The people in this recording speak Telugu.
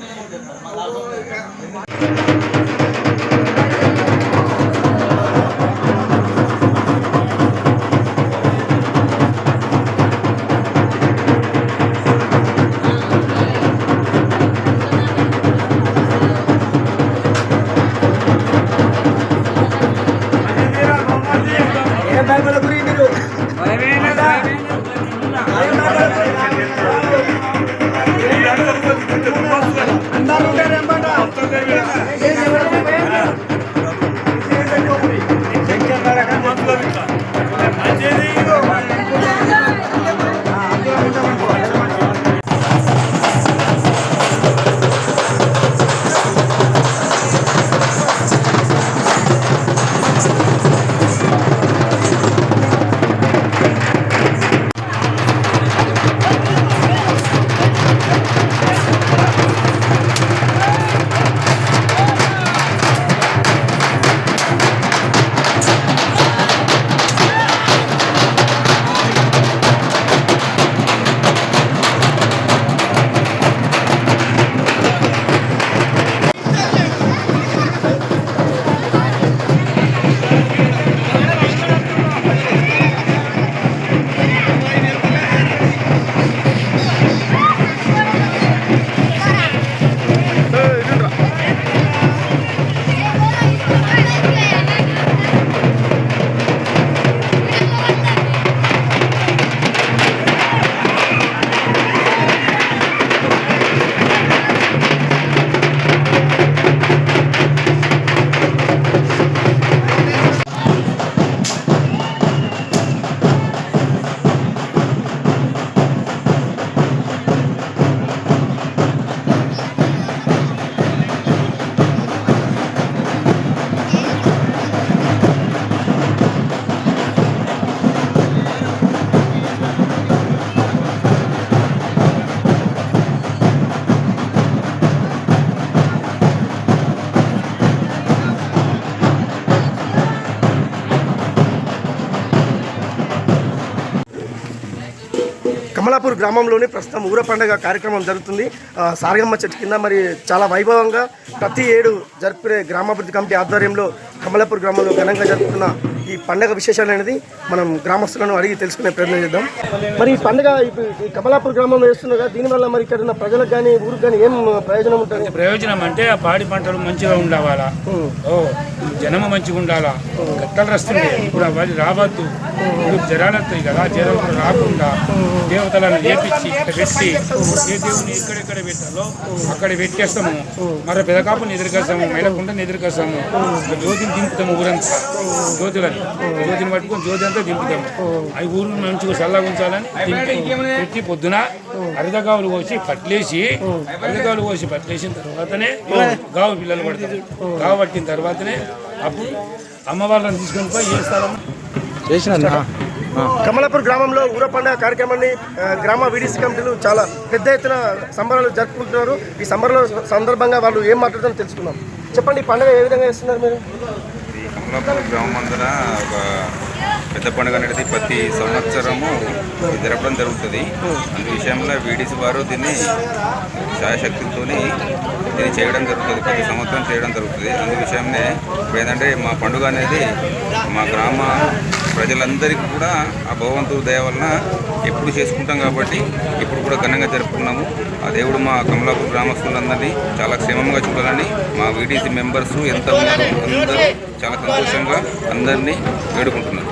Gracias. కమలాపూర్ గ్రామంలోని ప్రస్తుతం ఊర పండగ కార్యక్రమం జరుగుతుంది. సారగమ్మ చెట్టు కింద మరి చాలా వైభవంగా ప్రతి ఏడు జరిపే గ్రామాభివృద్ధి కమిటీ ఆధ్వర్యంలో కమలాపూర్ గ్రామంలో ఘనంగా జరుపుతున్న ఈ పండుగ విశేషాలు అనేది మనం గ్రామస్తులను అడిగి తెలుసుకునే ప్రయత్నం చేద్దాం. మరి ఈ పండుగ ఇప్పుడు ఈ కమలాపూర్ గ్రామంలో వేస్తున్నారు దీనివల్ల మరి ఇక్కడ ఉన్న ప్రజలకు కానీ ఊరికి కానీ ఏం ప్రయోజనం ఉంటుంది? ప్రయోజనం అంటే ఆ పాడి పంటలు మంచిగా ఉండాలా? ఓ జనము మంచిగా ఉండాలా? గట్టలు వస్తుంది ఇప్పుడు అవన్నీ రావద్దు. ఇప్పుడు జరాలు వస్తాయి కదా కూడా రాకుండా దేవతలను లేపించి పెట్టి ఏ దేవుని ఎక్కడెక్కడ పెట్టాలో అక్కడ పెట్టేస్తాము. మరి పెదకాపుని ఎదురుకొస్తాము మైలకుంటని ఎదురుకొస్తాము. జ్యోతిని దింపుతాము ఊరంతా. జ్యోతులని. జ్యోతిని పట్టుకొని జ్యోతి అంతా దింపుతాము అవి ఊరు మంచిగా చల్లగా ఉంచాలని పెట్టి పొద్దున అరిదగావులు పోసి పట్లేసి అరిదగావులు పోసి పట్లేసిన తర్వాతనే గావు పిల్లలు పడతారు. గావు పట్టిన తర్వాతనే అప్పుడు అమ్మవాళ్ళని తీసుకొని పోయి చేస్తారమ్మ కమలాపూర్ గ్రామంలో ఊర పండుగ కార్యక్రమాన్ని గ్రామ వీడిసి కమిటీలు చాలా పెద్ద ఎత్తున సంబరాలు జరుపుకుంటున్నారు. ఈ సంబరాల సందర్భంగా వాళ్ళు ఏం మాట్లాడుతారో తెలుసుకుందాం. చెప్పండి ఈ పండుగ ఏ విధంగా చేస్తున్నారు మీరు? కమలాపూర్ గ్రామం అంతటా ఒక పెద్ద పండుగ అనేది ప్రతి సంవత్సరము జరపడం జరుగుతుంది. అందు విషయంలో వీడిసి వారు దీన్ని శాయశక్తితో దీన్ని చేయడం జరుగుతుంది. ప్రతి సంవత్సరం చేయడం జరుగుతుంది. అందు విషయంలో ఏంటంటే మా పండుగ అనేది మా గ్రామ ప్రజలందరికీ కూడా ఆ భగవంతుడి దయ వలన ఎప్పుడు చేసుకుంటాం కాబట్టి ఇప్పుడు కూడా ఘనంగా జరుపుకున్నాము. ఆ దేవుడు మా కమలాపూర్ గ్రామస్తులందరినీ చాలా క్షేమంగా చూడాలని మా వీడీసీ మెంబర్స్ ఎంత ఉన్నారో అందరూ చాలా సంతోషంగా అందరినీ వేడుకుంటున్నారు.